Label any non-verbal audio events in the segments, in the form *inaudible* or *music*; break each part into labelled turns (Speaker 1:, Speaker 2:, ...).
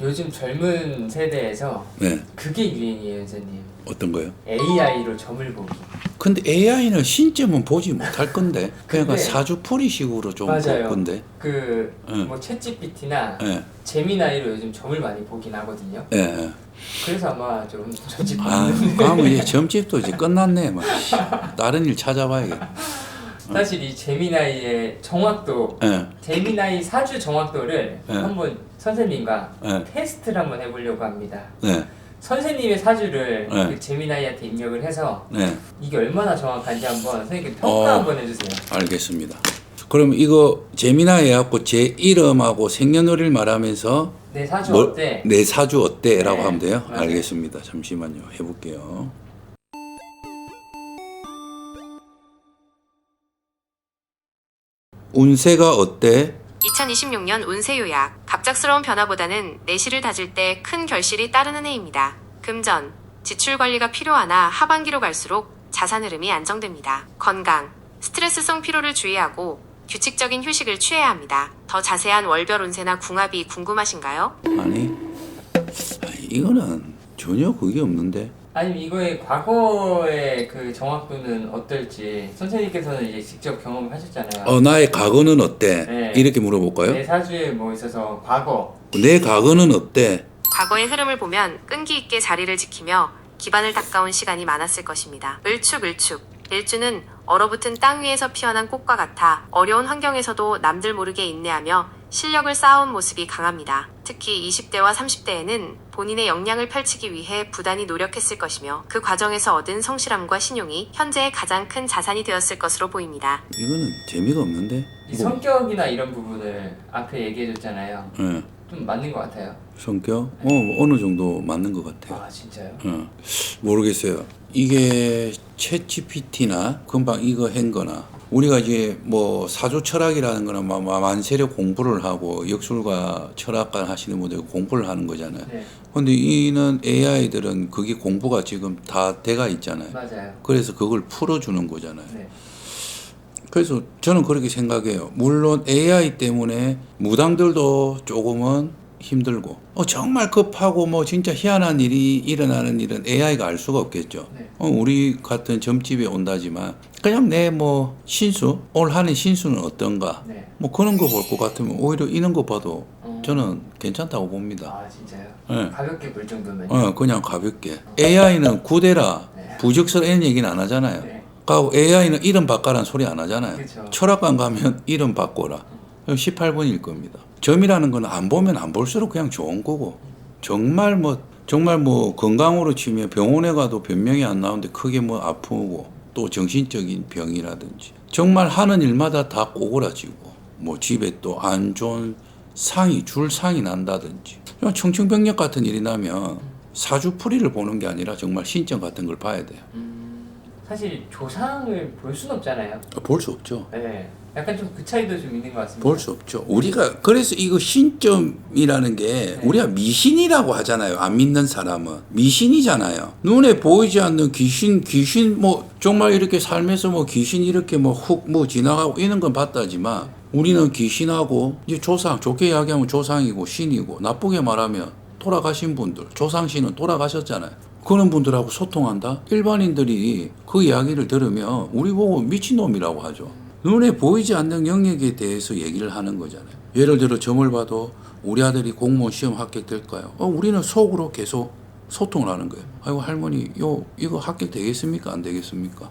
Speaker 1: 요즘 젊은 세대에서
Speaker 2: 네.
Speaker 1: 그게 유행이에요, 선생님.
Speaker 2: 어떤 거요?
Speaker 1: AI로 점을 보기.
Speaker 2: 근데 AI는 신점은 보지 못할 건데 *laughs* 그러니까
Speaker 1: 근데-
Speaker 2: 사주풀이식으로 좀 볼
Speaker 1: 맞아요.
Speaker 2: 건데.
Speaker 1: 그
Speaker 2: 응.
Speaker 1: 뭐 챗GPT나
Speaker 2: 예.
Speaker 1: 제미나이로 요즘 점을 많이 보긴 하거든요.
Speaker 2: 예. 예.
Speaker 1: 그래서 아마 좀 *laughs* 점집
Speaker 2: 아, 그러면 이제 점집도 이제 끝났네. 뭐. 씨, 다른 일 찾아봐야겠다. *laughs*
Speaker 1: 사실 이 제미나이의 정확도,
Speaker 2: 예.
Speaker 1: 제미나이 사주 정확도를
Speaker 2: 네.
Speaker 1: 한번 선생님과
Speaker 2: 네.
Speaker 1: 테스트를 한번 해보려고 합니다.
Speaker 2: 네.
Speaker 1: 선생님의 사주를
Speaker 2: 네.
Speaker 1: 그 제미나이한테 입력을 해서
Speaker 2: 네.
Speaker 1: 이게 얼마나 정확한지 한번 선생님 평가
Speaker 2: 어.
Speaker 1: 한번 해주세요.
Speaker 2: 알겠습니다. 그럼 이거 재미나 해갖고 제 이름하고 생년월일 말하면서
Speaker 1: 내 사주
Speaker 2: 뭘-
Speaker 1: 어때?
Speaker 2: 내 사주 어때라고
Speaker 1: 네,
Speaker 2: 하면 돼요?
Speaker 1: 맞아요.
Speaker 2: 알겠습니다. 잠시만요. 해볼게요. 운세가 어때?
Speaker 3: 2026년 운세 요약. 갑작스러운 변화보다는 내실을 다질 때 큰 결실이 따르는 해입니다. 금전. 지출 관리가 필요하나 하반기로 갈수록 자산 흐름이 안정됩니다. 건강. 스트레스성 피로를 주의하고 규칙적인 휴식을 취해야 합니다. 더 자세한 월별 운세나 궁합이 궁금하신가요?
Speaker 2: 아니, 이거는 전혀 그게 없는데.
Speaker 1: 아니면 이거의 과거의 그 정확도는 어떨지 선생님께서는 이제 직접 경험하셨잖아요.
Speaker 2: 어, 나의 과거는 어때?
Speaker 1: 네.
Speaker 2: 이렇게 물어볼까요?
Speaker 1: 내 사주에 뭐 있어서 과거
Speaker 2: 내 과거는 어때?
Speaker 3: 과거의 흐름을 보면 끈기 있게 자리를 지키며 기반을 닦아온 시간이 많았을 것입니다. 을축 을축. 일주는 얼어붙은 땅 위에서 피어난 꽃과 같아 어려운 환경에서도 남들 모르게 인내하며 실력을 쌓아온 모습이 강합니다. 특히 20대와 30대에는 본인의 역량을 펼치기 위해 부단히 노력했을 것이며 그 과정에서 얻은 성실함과 신용이 현재의 가장 큰 자산이 되었을 것으로 보입니다.
Speaker 2: 이거는 재미가 없는데.
Speaker 1: 이 성격이나 이런 부분을 앞에 얘기해줬잖아요.
Speaker 2: 예.
Speaker 1: 좀 맞는 것 같아요.
Speaker 2: 성격? 어, 어느 정도 맞는 것 같아요.
Speaker 1: 아 진짜요?
Speaker 2: 어, 모르겠어요. 이게 챗 GPT나 금방 이거 한 거나 우리가 이제 뭐 사주 철학이라는 거는 마- 마- 만세력 공부를 하고 역술과 철학과 하시는 분들 공부를 하는 거잖아요.
Speaker 1: 네
Speaker 2: 근데 이는 AI들은 그게 공부가 지금 다 돼가 있잖아요.
Speaker 1: 맞아요.
Speaker 2: 그래서 그걸 풀어주는 거잖아요.
Speaker 1: 네
Speaker 2: 그래서 저는 그렇게 생각해요. 물론 AI 때문에 무당들도 조금은 힘들고, 어, 정말 급하고 뭐 진짜 희한한 일이 일어나는 일은 AI가 알 수가 없겠죠.
Speaker 1: 네.
Speaker 2: 어, 우리 같은 점집에 온다지만, 그냥 내 뭐 신수, 올 하는 신수는 어떤가,
Speaker 1: 네.
Speaker 2: 뭐 그런 거 볼 것 같으면 오히려 이런 거 봐도
Speaker 1: 어.
Speaker 2: 저는 괜찮다고 봅니다.
Speaker 1: 아 진짜요?
Speaker 2: 네.
Speaker 1: 가볍게 볼 정도면.
Speaker 2: 어, 그냥 가볍게. AI는 구대라,
Speaker 1: 네.
Speaker 2: 부적절한 얘기는 안 하잖아요.
Speaker 1: 네.
Speaker 2: 가고 AI는 이름 바꿔라는 소리 안 하잖아요.
Speaker 1: 그쵸.
Speaker 2: 철학관 가면 이름 바꿔라. 18번일 겁니다. 점이라는 건 안 보면 안 볼수록 그냥 좋은 거고 정말 뭐 정말 뭐 건강으로 치면 병원에 가도 변명이 안 나오는데 크게 뭐 아프고 또 정신적인 병이라든지 정말 하는 일마다 다 꼬그라지고 뭐 집에 또 안 좋은 상이 줄 상이 난다든지 청춘병력 같은 일이 나면 사주풀이를 보는 게 아니라 정말 신점 같은 걸 봐야 돼요.
Speaker 1: 음, 사실 조상을 볼 수는 없잖아요.
Speaker 2: 볼 수 없죠.
Speaker 1: 네. 약간 좀 그 차이도 좀 있는 것 같습니다.
Speaker 2: 볼 수 없죠. 우리가 그래서 이거 신점이라는 게 우리가 미신이라고 하잖아요. 안 믿는 사람은 미신이잖아요. 눈에 보이지 않는 귀신, 귀신 뭐 정말 이렇게 삶에서 뭐 귀신 이렇게 뭐훅뭐 지나가고 이런 건 봤다지만 우리는 귀신하고 이제 조상 좋게 이야기하면 조상이고 신이고 나쁘게 말하면 돌아가신 분들 조상신은 돌아가셨잖아요. 그런 분들하고 소통한다. 일반인들이 그 이야기를 들으면 우리 보고 미친놈이라고 하죠. 눈에 보이지 않는 영역에 대해서 얘기를 하는 거잖아요. 예를 들어 점을 봐도 우리 아들이 공무원 시험 합격될까요? 어, 우리는 속으로 계속 소통을 하는 거예요. 아이고 할머니, 요 이거 합격 되겠습니까? 안 되겠습니까?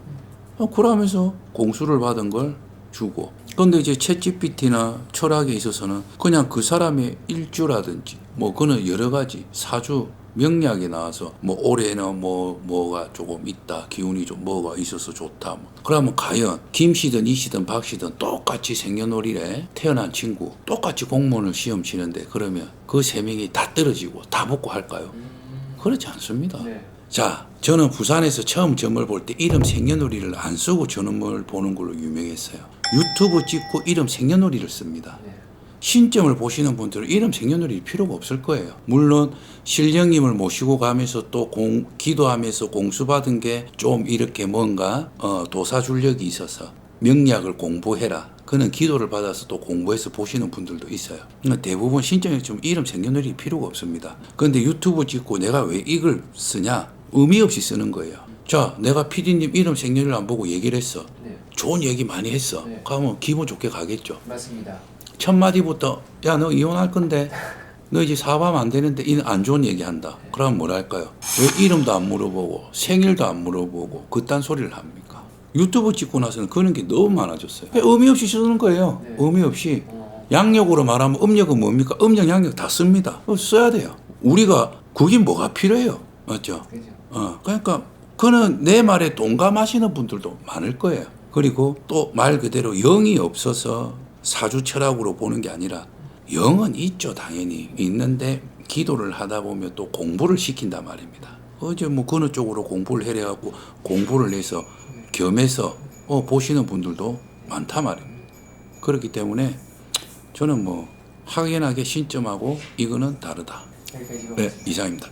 Speaker 2: 어, 그러면서 공수를 받은 걸 주고. 근데 이제 챗 GPT나 철학에 있어서는 그냥 그 사람의 일주라든지 뭐 그는 여러 가지 사주 명리학이 나와서 뭐 올해는 뭐 뭐가 조금 있다 기운이 좀 뭐가 있어서 좋다 뭐. 그러면 과연 김 씨든 이 씨든 박 씨든 똑같이 생년월일에 태어난 친구 똑같이 공무원을 시험 치는데 그러면 그 세 명이 다 떨어지고 다 붙고 할까요? 그렇지 않습니다.
Speaker 1: 네.
Speaker 2: 자, 저는 부산에서 처음 점을 볼 때 이름 생년월일을 안 쓰고 점을 보는 걸로 유명했어요. 유튜브 찍고 이름 생년월일을 씁니다.
Speaker 1: 네.
Speaker 2: 신점을 보시는 분들은 이름 생년월일 필요가 없을 거예요. 물론 신령님을 모시고 가면서 또 공, 기도하면서 공수받은 게 좀 이렇게 뭔가 어, 도사줄력이 있어서 명리학을 공부해라. 그는 기도를 받아서 또 공부해서 보시는 분들도 있어요. 그러니까 대부분 신청에 좀 이름 생년월일 필요가 없습니다. 그런데 유튜브 찍고 내가 왜 이걸 쓰냐? 의미 없이 쓰는 거예요. 자, 내가 PD님 이름 생년을 안 보고 얘기를 했어.
Speaker 1: 네,
Speaker 2: 좋은 얘기 많이 했어.
Speaker 1: 네.
Speaker 2: 그러면 기분 좋게 가겠죠.
Speaker 1: 맞습니다.
Speaker 2: 첫 마디부터 야 너 이혼할 건데 너 이제 사업하면 안 되는데 이안 좋은 얘기 한다. 그럼 뭐랄까요? 왜 이름도 안 물어보고 생일도 안 물어보고 그딴 소리를 합니까? 유튜브 찍고 나서는 그런 게 너무 많아졌어요. 의미 없이 쓰는 거예요.
Speaker 1: 네.
Speaker 2: 의미 없이
Speaker 1: 어,
Speaker 2: 양력으로 말하면 음력은 뭡니까? 음력 양력 다 씁니다. 써야 돼요. 우리가 그게 뭐가 필요해요? 맞죠? 어, 그러니까 그는 내 말에 동감하시는 분들도 많을 거예요. 그리고 또 말 그대로 영이 없어서 사주 철학으로 보는 게 아니라 영은 있죠, 당연히 있는데 기도를 하다 보면 또 공부를 시킨단 말입니다. 어제 뭐 그느 쪽으로 공부를 해래 갖고 공부를 해서 겸해서 어, 보시는 분들도 많단 말입니다. 그렇기 때문에 저는 뭐 확연하게 신점하고 이거는 다르다. 네, 이상입니다.